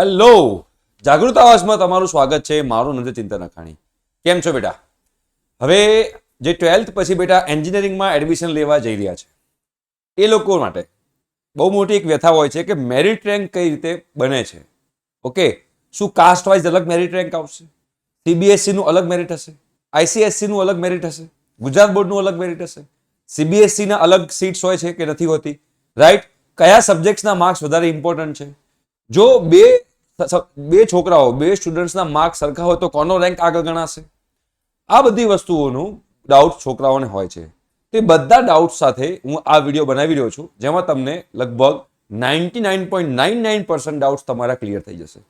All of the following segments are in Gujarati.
હેલો જાગૃત આવાસમાં તમારું સ્વાગત છે. મારું નથી ચિંતન અખાણી. કેમ છો બેટા? હવે જે ટ્વેલ્થ પછી બેટા એન્જિનિયરિંગમાં એડમિશન લેવા જઈ રહ્યા છે. એ લોકો માટે બહુ મોટી એક વ્યથા હોય છે કે મેરિટ રેન્ક કઈ રીતે બને છે. ઓકે શું કાસ્ટ વાઇઝ અલગ મેરિટ રેન્ક આવશે? સીબીએસસીનું અલગ મેરિટ હશે? આઈસીએસસીનું અલગ મેરિટ હશે? ગુજરાત બોર્ડનું અલગ મેરિટ હશે? સીબીએસસીના અલગ સીટ્સ હોય છે કે નથી હોતી? રાઈટ કયા સબ્જેક્ટ્સના માર્ક્સ વધારે ઇમ્પોર્ટન્ટ છે? જો બે બે છોકરાઓ, બે સ્ટુડન્ટ્સના માર્ક સરખા હોય તો કોનો રેન્ક આગળ ગણાશે? આ બધી વસ્તુઓનું ડાઉટ છોકરાઓને હોય છે. તે બધા ડાઉટ સાથે હું આ વીડિયો બનાવી રહ્યો છું, જેમાં તમને લગભગ ninety nine point nine nine percent doubts તમારા ક્લિયર થઈ જશે.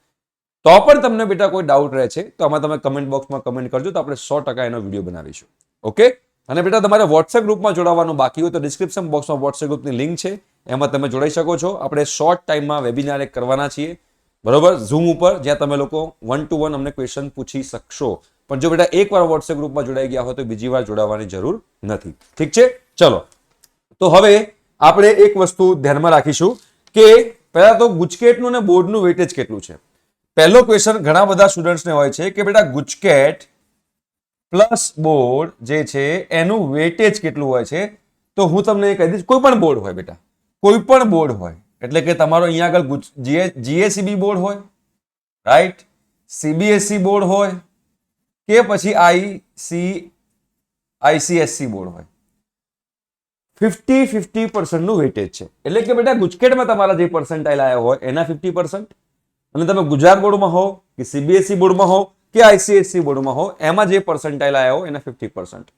તો પણ તમને બેટા કોઈ ડાઉટ રહે છે, તો આમાં તમે કમેન્ટ બોક્સમાં કમેન્ટ કરજો, તો આપણે સો ટકા એનો વીડિયો બનાવીશું. ઓકે અને બેટા તમારે વોટ્સએપ ગ્રુપમાં જોડાવાનું બાકી હોય તો ડિસ્ક્રિપ્શન બોક્સમાં વોટ્સએપ ગ્રુપની લિંક છે. એમાં તમે જોડાઈ શકો છો. આપણે શોર્ટ ટાઈમમાં વેબિનાર એક કરવાના છીએ. બરોબર? ઝૂમ ઉપર, જ્યાં તમે લોકો વન ટુ વન અમને ક્વેશ્ચન પૂછી શકશો. પણ જો બેટા એકવાર વોટ્સએપ ગ્રુપમાં જોડાઈ ગયા હોય તો બીજી વાર જોડાવાની જરૂર નથી. ઠીક છે? ચલો. તો હવે આપણે એક વસ્તુ ધ્યાનમાં રાખીશું કે પહેલા તો ગુજકેટનું અને બોર્ડનું વેટેજ કેટલું છે? પહેલો ક્વેશ્ચન ઘણા બધા સ્ટુડન્ટ્સને હોય છે કે બેટા ગુજકેટ પ્લસ બોર્ડ જે છે એનું વેટેજ કેટલું હોય છે? તો હું તમને કહી દઈશ. કોઈ પણ બોર્ડ હોય બેટા. કોઈ પણ બોર્ડ હોય, એટલે કે તમારો અહીંયા આગળ જીએસીબી બોર્ડ હોય રાઈટ સીબીએસસી બોર્ડ હોય, કે પછી આઈસી આઈસીએસસી બોર્ડ હોય. ફિફ્ટી ફિફ્ટી પર્સન્ટનું વેટેજ છે. એટલે કે બેટા ગુજકેટમાં તમારા જે પર્સન્ટાઇલ આવ્યા હોય, એના ફિફ્ટી પર્સન્ટ અને તમે ગુજરાત બોર્ડમાં હો કે સીબીએસઈ બોર્ડમાં હો કે આઈસીએસસી બોર્ડમાં હો એમાં જે પર્સન્ટાઇલ આવ્યા હોય, એના ફિફ્ટી પર્સન્ટ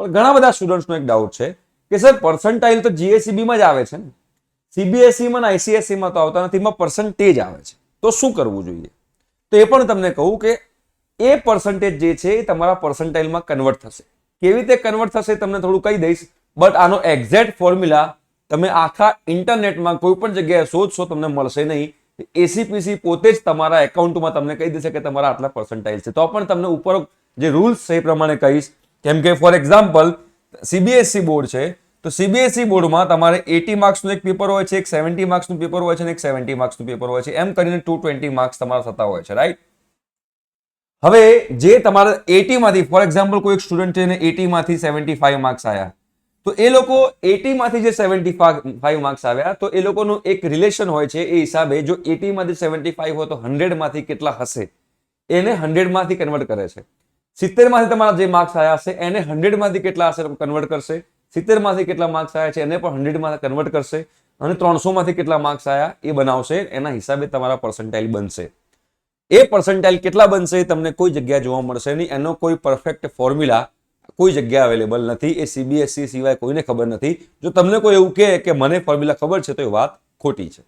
પણ ઘણા બધા સ્ટુડન્ટ્સનો એક ડાઉટ છે, કે સર પર્સન્ટાઇલ તો જીએસીબીમાં જ આવે છે ને? સીબીએસઈમાં અને આઈસીએસસીમાં તો આવતા નથી, એમાં પર્સન્ટેજ આવે છે. તો શું કરવું જોઈએ? તો એ પણ તમને કહું કે એ પર્સન્ટેજ જે છે એ તમારા પર્સન્ટાઇલમાં કન્વર્ટ થશે. કેવી રીતે કન્વર્ટ થશે તમને થોડું કહી દઈશ. બટ આનો એક્ઝેક્ટ ફોર્મ્યુલા તમે આખા ઇન્ટરનેટમાં કોઈ પણ જગ્યાએ શોધશો, તમને મળશે નહીં. એસીપીસી પોતે જ તમારા એકાઉન્ટમાં તમને કહી દેશે કે તમારા આટલા પર્સન્ટાઇલ છે. તો પણ તમને ઉપર જે રૂલ્સ છે એ પ્રમાણે કહીશ. કેમ કે ફોર એક્ઝામ્પલ સીબીએસસી બોર્ડ છે તો સીબીએસઈ બોર્ડમાં તમારે એટી માર્ક્સનું એક પેપર હોય છે, એક સેવન્ટી માર્ક્સનું પેપર હોય છે અને એક સેવન્ટી માર્ક્સનું પેપર હોય છે. એમ કરીને ટુ ટ્વેન્ટી માર્ક્સ તમારા થતા હોય છે રાઈટ હવે જે તમારા એટીમાંથી, ફોર એક્ઝામ્પલ કોઈ એક સ્ટુડન્ટ છે ને એટીમાંથી સેવન્ટી ફાઈવ માર્ક્સ આવ્યા તો એ લોકો એટીમાંથી જે સેવન્ટી ફાઈવ માર્ક્સ આવ્યા, તો એ લોકોનું એક રિલેશન હોય છે એ હિસાબે જો એટીમાંથી સેવન્ટી ફાઈવ હોય તો હંડ્રેડમાંથી કેટલા હશે? એને હંડ્રેડમાંથી કન્વર્ટ કરે છે. સિત્તેરમાંથી તમારા જે માર્ક્સ આવ્યા હશે, એને હંડ્રેડમાંથી કેટલા હશે, કન્વર્ટ કરશે? સિત્તેરમાંથી કેટલા માર્ક્સ આવ્યા છે, એને પણ હંડ્રેડમાં કન્વર્ટ કરશે અને ત્રણસો માંથી કેટલા માર્ક્સ આવ્યા એ બનાવશે, એના હિસાબે તમારા પર્સન્ટાઇલ બનશે. એ પર્સન્ટાઇલ કેટલા બનશે તમને કોઈ જગ્યા જોવા મળશે નહીં. એનો કોઈ પરફેક્ટ ફોર્મ્યુલા કોઈ જગ્યા અવેલેબલ નથી. એ સીબીએસસી સિવાય કોઈને ખબર નથી. જો તમને કોઈ એવું કહે કે મને ફોર્મ્યુલા ખબર છે, તો એ વાત ખોટી છે.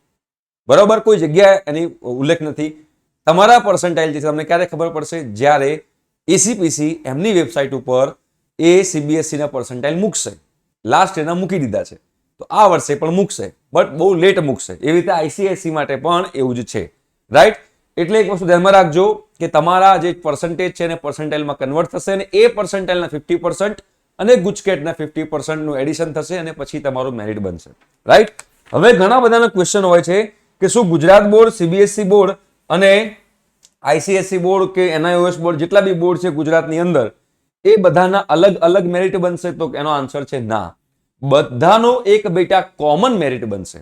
બરાબર? કોઈ જગ્યાએ એની ઉલ્લેખ નથી. તમારા પર્સન્ટાઇલ જે છે તમને ક્યારે ખબર પડશે? જ્યારે એસીપીસી એમની વેબસાઇટ ઉપર એ સીબીએસસીના પર્સન્ટાઇલ મૂકશે. લાસ્ટ એના મૂકી દીધા છે. તો આ વર્ષે પણ મૂકશે બટ બહુ લેટ મૂકશે. એવી રીતે આઈસીએસસી માટે પણ એવું જ છે. રાઈટ એટલે એક વસ્તુ ધ્યાનમાં રાખજો કે તમારા જે પર્સન્ટેજ છે એને પર્સન્ટાઇલમાં કન્વર્ટ થશે અને એ પર્સન્ટાઇલના ફિફ્ટી પર્સન્ટ અને ગુજકેટના ફિફ્ટી પર્સન્ટનું એડિશન થશે અને પછી તમારું મેરિટ બનશે. રાઈટ હવે ઘણા બધાના ક્વેશ્ચન હોય છે કે શું ગુજરાત બોર્ડ સીબીએસસી બોર્ડ અને આઈસીએસસી બોર્ડ કે એનઆઈઓએસ બોર્ડ જેટલા બી બોર્ડ છે ગુજરાતની અંદર એ બધાના અલગ અલગ મેરિટ બનશે તો એનો આન્સર છે ના. બધાનો એક બેટા કોમન મેરિટ બનશે.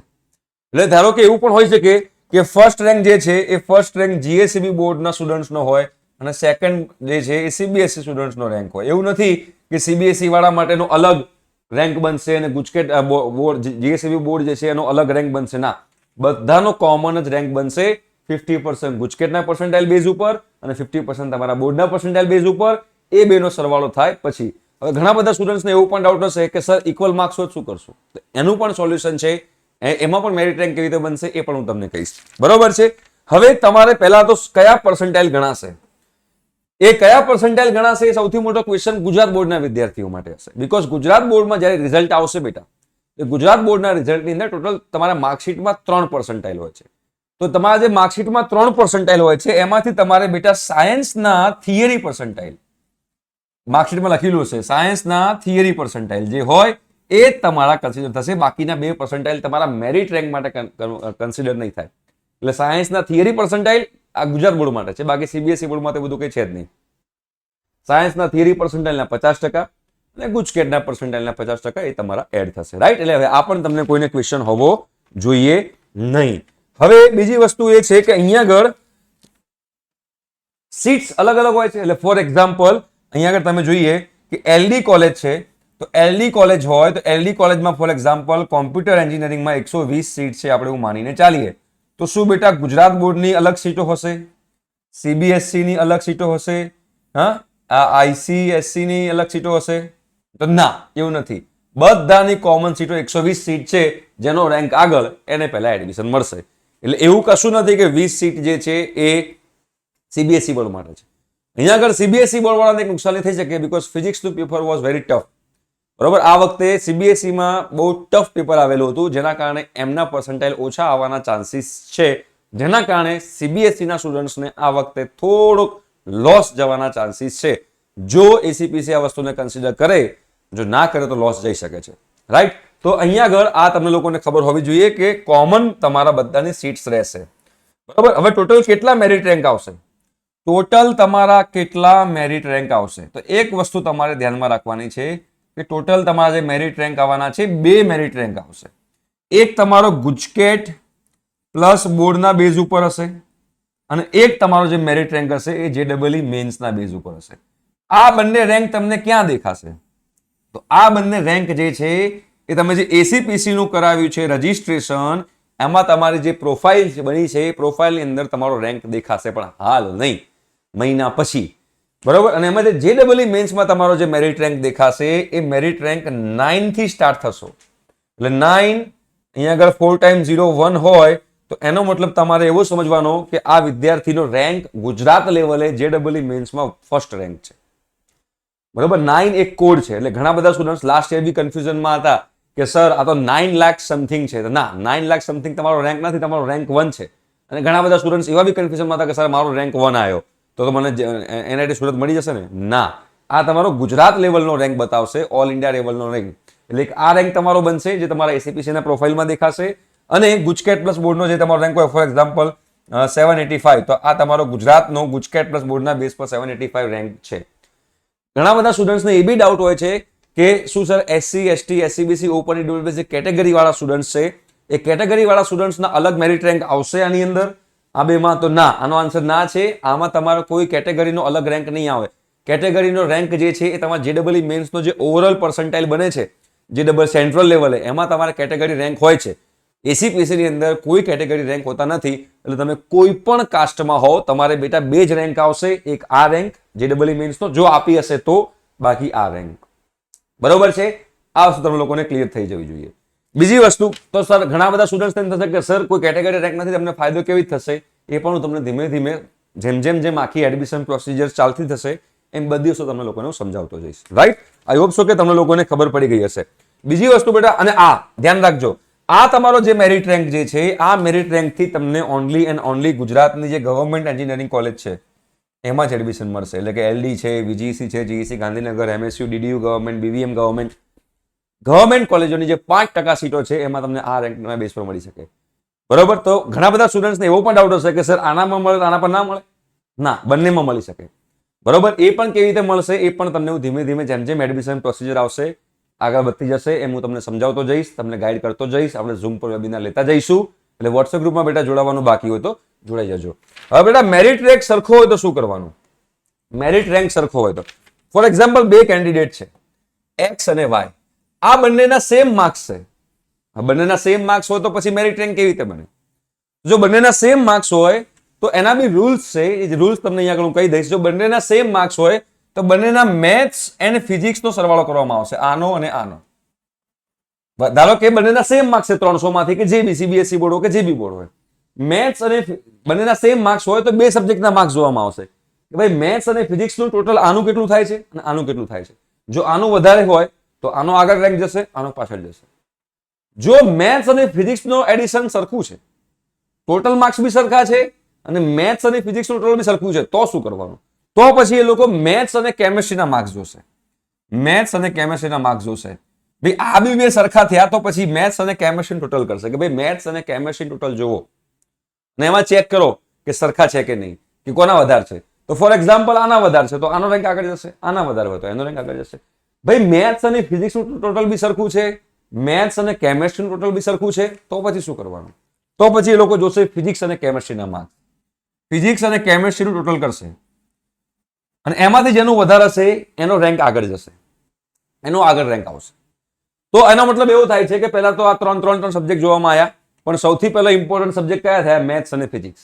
એટલે ધારો કે એવું પણ હોઈ શકે કે ફર્સ્ટ રેન્ક જે છે, એ ફર્સ્ટ રેન્ક જીએસીબી બોર્ડના સ્ટુડન્ટ્સનો હોય અને સેકન્ડ જે છે, એ સીબીએસસી સ્ટુડન્ટ્સનો રેન્ક હોય. એવું નથી કે સીબીએસસી વાળા માટેનો અલગ રેન્ક બનશે અને ગુજકેટ બોર્ડ જીએસસીબી બોર્ડ, જે છે, એનો અલગ રેન્ક બનશે. ના. બધાનો કોમન જ રેન્ક બનશે ફિફ્ટી પર્સન્ટ ગુજકેટના પર્સન્ટાઇલ બેઝ ઉપર અને ફિફ્ટી પર્સન્ટ તમારા બોર્ડના પર્સન્ટાઇલ બેઝ ઉપર એ બેનો સરવાળો થાય પછી. હવે ઘણા બધા સ્ટુડન્ટ્સને એવું પણ ડાઉટ હશે કે સર ઇક્વલ માર્ક્સ હોય શું કરશું? એનું પણ સોલ્યુશન છે. એમાં પણ મેરિટ રેન્ક કેવી રીતે બનશે એ પણ હું તમને કહીશ. બરોબર છે? હવે તમારે પહેલા તો કયા પર્સન્ટાઇલ ગણાશે? એ કયા પર્સન્ટાઇલ ગણાશે એ સૌથી મોટો ક્વેશ્ચન ગુજરાત બોર્ડના વિદ્યાર્થીઓ માટે હશે. બીકોઝ ગુજરાત બોર્ડમાં જ્યારે રિઝલ્ટ આવશે બેટા એ ગુજરાત બોર્ડના રિઝલ્ટની અંદર ટોટલ તમારા માર્કશીટમાં ત્રણ પર્સન્ટાઇલ હોય છે. તો તમારા જે માર્કશીટમાં ત્રણ પર્સન્ટાઇલ હોય છે, એમાંથી તમારે બેટા સાયન્સના થિયરી પર્સન્ટાઇલ માર્કશીટમાં લખેલું હશે સાયન્સના થિયરી પર્સન્ટાઇલ જે હોય, એ તમારા કન્સિડર થશે. બાકીના બે પર્સન્ટાઇલ તમારા મેરિટ રેન્ક માટે કન્સિડર નહીં થાય. એટલે સાયન્સના થિયરી પર્સન્ટાઇલ આ ગુજરાત બોર્ડ માટે છે. બાકી સીબીએસઈ બોર્ડ માટે બધું કંઈ છે જ નહીં. સાયન્સના થિયરી પર્સન્ટાઇલના પચાસ ટકા અને ગુજકેટના પર્સન્ટાઇલના પચાસ ટકા એ તમારા એડ થશે. રાઈટ એટલે હવે આ પણ તમને કોઈને ક્વેશ્ચન હોવો જોઈએ નહીં. હવે બીજી વસ્તુ એ છે કે અહીંયા આગળ સીટ્સ અલગ અલગ હોય છે. એટલે ફોર એક્ઝામ્પલ અહીંયા આગળ તમે જોઈએ કે એલડી કોલેજ છે, તો એલડી કોલેજ હોય, તો એલડી કોલેજમાં ફોર એક્ઝામ્પલ કોમ્પ્યુટર એન્જિનિયરિંગમાં એકસો વીસ સીટ છે આપણે એવું માનીને ચાલીએ. તો શું બેટા ગુજરાત બોર્ડની અલગ સીટો હશે? સીબીએસસીની અલગ સીટો હશે? હા? આ આઈસીએસસીની અલગ સીટો હશે? તો ના, એવું નથી. બધાની કોમન સીટો એકસો વીસ સીટ છે, જેનો રેન્ક આગળ એને પહેલાં એડમિશન મળશે. એટલે એવું કશું નથી કે વીસ સીટ જે છે એ સીબીએસઈ બોર્ડ માટે છે. અહીંયા આગળ સીબીએસઈ બોર્ડ વાળાને એક નુકસાની થઈ શકે બીકોઝ ફિઝિક્સનું પેપર વોઝ વેરી ટફ બરોબર? આ વખતે સીબીએસઈમાં બહુ ટફ પેપર આવેલું હતું, જેના કારણે એમના પર્સન્ટાઇલ ઓછા આવવાના ચાન્સીસ છે. જેના કારણે સીબીએસઈના સ્ટુડન્ટ્સને આ વખતે થોડોક લોસ જવાના ચાન્સીસ છે. જો એસીપીસી આ વસ્તુને કન્સિડર કરે, જો ના કરે તો લોસ જઈ શકે છે. રાઈટ તો અહીંયા આગળ આ તમને લોકોને ખબર હોવી જોઈએ કે કોમન તમારા બધાની સીટ્સ રહેશે. બરાબર? હવે ટોટલ કેટલા મેરિટ રેન્ક આવશે? ટોટલ તમારા કેટલા મેરિટ રેન્ક આવશે? તો એક વસ્તુ તમારે ધ્યાનમાં રાખવાની છે કે ટોટલ તમારા જે મેરિટ રેન્ક આવવાના છે, બે મેરિટ રેન્ક આવશે. એક તમારો ગુજકેટ પ્લસ બોર્ડના બેઝ ઉપર હશે અને એક તમારો જે મેરિટ રેન્ક હશે એ જે ડબલ મેન્સના બેઝ ઉપર હશે. આ બંને રેન્ક તમને ક્યાં દેખાશે? તો આ બંને રેન્ક જે છે એ તમે જે એસીપીસીનું કરાવ્યું છે રજિસ્ટ્રેશન એમાં તમારી જે પ્રોફાઇલ બની છે એ પ્રોફાઇલની અંદર તમારો રેન્ક દેખાશે, પણ હાલ નહીં. મહિના પછી. બરોબર? અને એમાં જે ડબલ મેન્સમાં તમારો જે મેરિટ રેન્ક દેખાશે, એ મેરિટ રેન્ક નાઇનથી સ્ટાર્ટ થશો. એટલે નાઇન અહીંયા આગળ ફોર ટાઈમ ઝીરો વન હોય, તો એનો મતલબ તમારે એવો સમજવાનો કે આ વિદ્યાર્થીનો રેન્ક ગુજરાત લેવલે જે ડબલ મેન્સમાં ફર્સ્ટ રેન્ક છે. બરોબર? નાઇન એક કોડ છે. એટલે ઘણા બધા સ્ટુડન્ટ્સ લાસ્ટ યર બી કન્ફ્યુઝનમાં હતા કે સર આ તો નાઇન લાખ સમથિંગ છે. ના નાઇન લાખ સમથિંગ તમારો રેન્ક નથી, તમારો રેન્ક વન છે. અને ઘણા બધા સ્ટુડન્ટ્સ એવા બી કન્ફ્યુઝનમાં હતા કે સર મારો રેન્ક વન આવ્યો. તો તો મને એનઆઈટી સુરત મળી જશે ને? ના. આ તમારો ગુજરાત લેવલનો રેન્ક બતાવશે, ઓલ ઇન્ડિયા લેવલનો રેન્ક. એટલે આ રેન્ક તમારો બનશે, જે તમારા એસીપીસીના પ્રોફાઇલમાં દેખાશે અને ગુજકેટ પ્લસ બોર્ડનો જે તમારો રેન્ક હોય for example seven eighty five તો આ તમારો ગુજરાતનો ગુજકેટ પ્લસ બોર્ડના બેઝ પર સેવન એટી ફાઈવ રેન્ક છે. ઘણા બધા સ્ટુડન્ટ્સને એ બી ડાઉટ હોય છે કે શું sir SC ST SCBC open individual જે કેટેગરીવાળા સ્ટુડન્ટ્સ છે, એ કેટેગરીવાળા સ્ટુડન્ટ્સના અલગ મેરિટ રેન્ક આવશે આની અંદર? આ બેમાં તો ના, આનો આન્સર ના છે. આમાં તમારો કોઈ કેટેગરીનો અલગ રેન્ક નહીં આવે. કેટેગરીનો રેન્ક જે છે એ તમારા જેડબલ મેન્સનો જે ઓવરઓલ પર્સન્ટાઇલ બને છે જે ડબલ સેન્ટ્રલ લેવલે એમાં તમારા કેટેગરી રેન્ક હોય છે. એસીપીસીની અંદર કોઈ કેટેગરી રેન્ક હોતા નથી, એટલે તમે કોઈ પણ કાસ્ટમાં હો તમારે બેટા બે જ રેન્ક આવશે. એક આ રેન્ક જે ડબલ મેન્સનો જો આપી હશે તો બાકી આ રેન્ક બરોબર છે? આ વસ્તુ તમે લોકોને ક્લિયર થઈ જવી જોઈએ. બીજી વસ્તુ, તો સર, ઘણા બધા સ્ટુડન્ટ્સ એમ થશે કે, સર, કોઈ કેટેગરી રેન્ક નથી, તમને ફાયદો કેવી થશે? એ પણ હું તમને ધીમે ધીમે, જેમ જેમ જેમ આખી એડમિશન પ્રોસિજર ચાલતી થશે, એમ બધી વસ્તુ તમને લોકોને હું સમજાવતો જઈશ. રાઈટ આઈ હોપ સો કે તમને લોકોને ખબર પડી ગઈ હશે. બીજી વસ્તુ બેટા, અને આ, ધ્યાન રાખજો. આ તમારો જે મેરિટ રેન્ક જે છે, આ મેરિટ રેન્કથી તમને ઓનલી એન્ડ ઓનલી ગુજરાતની જે ગવર્મેન્ટ એન્જિનિયરિંગ કોલેજ છે, એમાં જ એડમિશન મળશે. એટલે કે એલડી છે વીજીસી છે GEC Gandhinagar MSU DDU government BVM government government કોલેજોની જે પાંચ ટકા સીટો છે, એમાં તમને આ રેન્કના બેઝ પર મળી શકે. બરોબર? તો ઘણા બધા સ્ટુડન્ટ્સને એવો પણ ડાઉટ હશે કે, સર, આનામાં મળે આના પર ના મળે? ના, બંનેમાં મળી શકે. બરોબર? એ પણ કેવી રીતે મળશે, એ પણ તમને હું ધીમે ધીમે જેમ જેમ એડમિશન પ્રોસિજર આવશે, આગળ વધતી જશે, એમ હું તમને સમજાવતો જઈશ, તમને ગાઈડ કરતો જઈશ, આપણે ઝૂમ પર વેબિનાર લેતા જઈશું. એટલે વોટ્સએપ ગ્રુપમાં બેટા જોડાવાનું બાકી હોય તો જોડાઈ જજો. હવે બેટા મેરિટ રેન્ક સરખો હોય તો શું કરવાનું? મેરિટ રેન્ક સરખો હોય તો. ફોર એક્ઝામ્પલ બે કેન્ડિડેટ છે. એક્સ અને વાય આ બંનેના સેમ માર્ક્સ છે. આ બંનેના સેમ માર્ક્સ હોય તો પછી મેરિટ રેન્ક કેવી રીતે બને? જો બંનેના સેમ માર્ક્સ હોય, તો એના બી રૂલ્સ છે, એ રૂલ્સ તમને અહીંયા આગળ કહી દઈશ. જો બંનેના સેમ માર્ક્સ હોય, તો બંનેના મેથ્સ એન્ડ ફિઝિક્સનો સરવાળો કરવામાં આવશે. આનો અને આનો. ધારો કે બંનેના સેમ માર્ક્સ છે ત્રણસો માંથી, કે જે બી સીબીએસઈ બોર્ડ હોય કે જે બી બોર્ડ હોય. મેથ્સ અને બંનેના સેમ માર્ક્સ હોય તો બે સબ્જેક્ટના માર્ક્સ જોવામાં આવશે. કે ભાઈ મેથ્સ અને ફિઝિક્સનું ટોટલ આનું કેટલું થાય છે? અને આનું કેટલું થાય છે? જો આનું વધારે હોય તો આનો આગળ રેન્ક જશે, આનો પાછળ જશે. જો મેથ્સ અને ફિઝિક્સનો એડિશન સરખું છે ટોટલ માર્ક્સ બી સરખા છે અને મેથ્સ અને ફિઝિક્સનું ટોટલ બી સરખું છે, તો શું કરવાનું? તો પછી એ લોકો મેથ્સ અને કેમેસ્ટ્રીના માર્ક્સ જોશે. મેથ્સ અને કેમેસ્ટ્રીના માર્ક્સ જોશે. ભાઈ, આ બી બે સરખા થયા તો પછી મેથ્સ અને કેમેસ્ટ્રી ટોટલ કરશે કે ભાઈ મેથ્સ અને કેમેસ્ટ્રી ટોટલ જોવો. અને એમાં ચેક કરો કે સરખા છે કે નહીં, કે કોના વધારે છે. તો ફોર એક્ઝામ્પલ આના વધારે છે, તો આનો રેન્ક આગળ જશે, આના વધારે હોય તો એનો રેન્ક આગળ જશે. ભાઈ મેથ્સ અને ફિઝિક્સનું ટોટલ બી સરખું છે. મેથ્સ અને કેમેસ્ટ્રીનું ટોટલ બી સરખું છે. તો પછી શું કરવાનું? તો પછી એ લોકો જોશે ફિઝિક્સ અને કેમેસ્ટ્રીના માર્ક્સ ફિઝિક્સ અને કેમેસ્ટ્રીનું ટોટલ કરશે. અને એમાંથી જેનું વધારે હશે, એનો રેન્ક આગળ જશે. એનો આગળ રેન્ક આવશે. તો એનો મતલબ એવો થાય છે કે પહેલા તો આ ત્રણ ત્રણ ત્રણ સબ્જેક્ટ જોવામાં આવ્યા પણ સૌથી પહેલા ઇમ્પોર્ટન્ટ સબ્જેક્ટ કયા થયા? મેથ્સ અને ફિઝિક્સ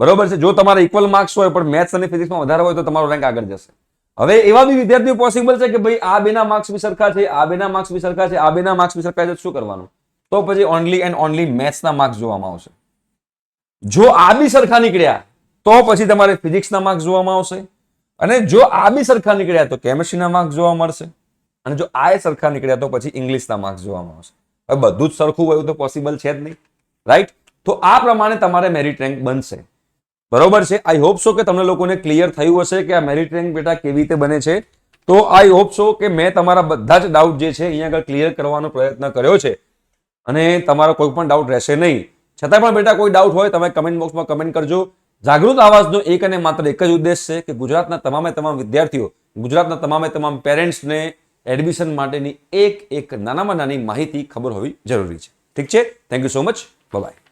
બરોબર છે? જો તમારા ઇક્વલ માર્ક્સ હોય, પણ મેથ્સ અને ફિઝિક્સમાં વધારે હોય, તો તમારો રેન્ક આગળ જશે. હવે એવા બી વિદ્યાર્થીઓ પોસિબલ છે કે ભાઈ આ બેના માર્ક્સ બી સરખા છે, આ બેના માર્ક્સ બી સરખા છે, આ બેના માર્ક્સ બી સરખા છે શું કરવાનું? તો પછી ઓનલી એન્ડ ઓનલી મેથ્સના માર્ક્સ જોવામાં આવશે. જો આ બી સરખા નીકળ્યા, તો પછી તમારે ફિઝિક્સના માર્ક્સ જોવામાં આવશે. અને જો આ બી સરખા નીકળ્યા, તો કેમિસ્ટ્રીના માર્ક્સ જોવા મળશે. અને જો આ સરખા નીકળ્યા, તો પછી ઇંગ્લિશના માર્ક્સ જોવામાં આવશે. હવે બધું જ સરખું હોય તો પોસિબલ છે જ નહીં. રાઈટ તો આ પ્રમાણે તમારે મેરિટ રેન્ક બનશે. બરોબર છે? આઈ હોપ સો કે તમને લોકોને ક્લિયર થયું હશે કે આ મેરિટ રેન્ક બેટા કેવી રીતે બને છે. તો આઈ હોપ સો કે મેં તમારા બધા જ ડાઉટ જે છે અહીંયા આગળ ક્લિયર કરવાનો પ્રયત્ન કર્યો છે. અને તમારો કોઈ પણ ડાઉટ રહેશે નહીં. છતાં પણ બેટા કોઈ ડાઉટ હોય તમે કમેન્ટ બોક્સમાં કમેન્ટ કરજો. જાગૃત આવાજનો એક અને માત્ર એક જ ઉદ્દેશ છે કે ગુજરાતના તમામે તમામ વિદ્યાર્થીઓ, ગુજરાતના તમામે તમામ પેરેન્ટ્સને એડમિશન માટેની એક એક નાનામાં નાની માહિતી ખબર હોવી જરૂરી છે. ઠીક છે? Thank you so much bye